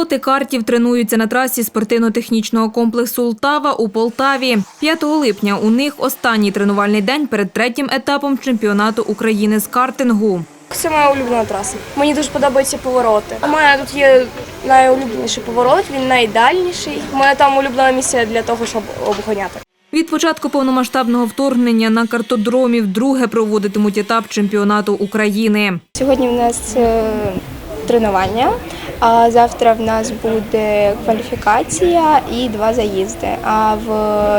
Пілоти картів тренуються на трасі спортивно-технічного комплексу «Лтава» у Полтаві. 5 липня у них останній тренувальний день перед третім етапом чемпіонату України з картингу. Це моя улюблена траса. Мені дуже подобаються повороти. У мене тут є найулюбленіший поворот, він найдальніший. У мене там улюблена місце для того, щоб обгоняти. Від початку повномасштабного вторгнення на картодромі вдруге проводитимуть етап чемпіонату України. Сьогодні в нас е, тренування, а завтра в нас буде кваліфікація і два заїзди. А в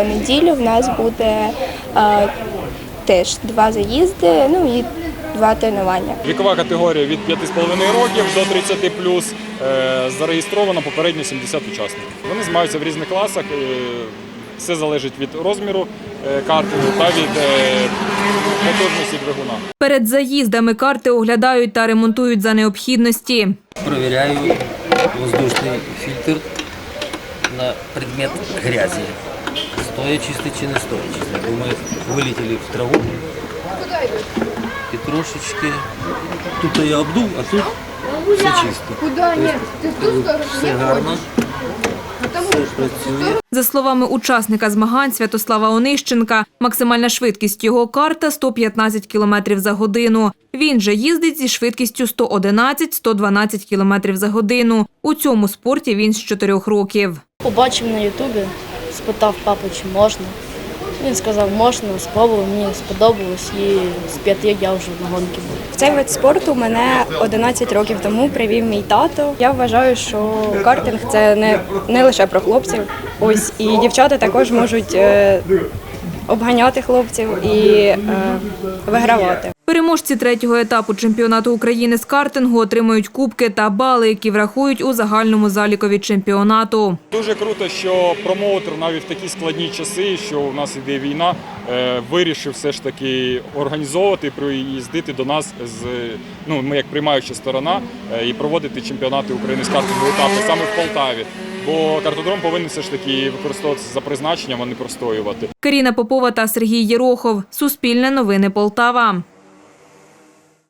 неділю в нас буде а, теж два заїзди, ну і два тренування. Вікова категорія від 5,5 років до 30 плюс е, зареєстровано попередньо 70 учасників. Вони змагаються в різних класах. е, Все залежить від розміру е, картингу та від е, потужності двигуна. Перед заїздами карти оглядають та ремонтують за необхідності. Проверяю воздушный фильтр на предмет грязи. Стоя чистый чи не стоя чистый. Думаю, вылетели в траву. И трошечки. Тут я обдув, а тут все чисто. Куда нет? Все гарно. За словами учасника змагань Святослава Онищенка, максимальна швидкість його карта 115 км за годину. Він же їздить зі швидкістю 111-112 км за годину. У цьому спорті він з чотирьох років. Побачив на Ютубі, спитав папу, чи можна. Він сказав, можна, спробував, мені сподобалось і з п'яти я вже на гонки був. В цей вид спорту мене 11 років тому привів мій тато. Я вважаю, що картинг це не, не лише про хлопців. Ось і дівчата також можуть е, обганяти хлопців і е, вигравати. Переможці третього етапу чемпіонату України з картингу отримують кубки та бали, які врахують у загальному залікові чемпіонату. Дуже круто, що промоутер навіть в такі складні часи, що у нас іде війна, е, вирішив все ж таки організовувати, приїздити до нас з ну ми як приймаюча сторона е, і проводити чемпіонати України з картингу етапи саме в Полтаві. Бо картодром повинен все ж таки використовуватися за призначенням, а не простоювати. Каріна Попова та Сергій Єрохов. Суспільне новини Полтава.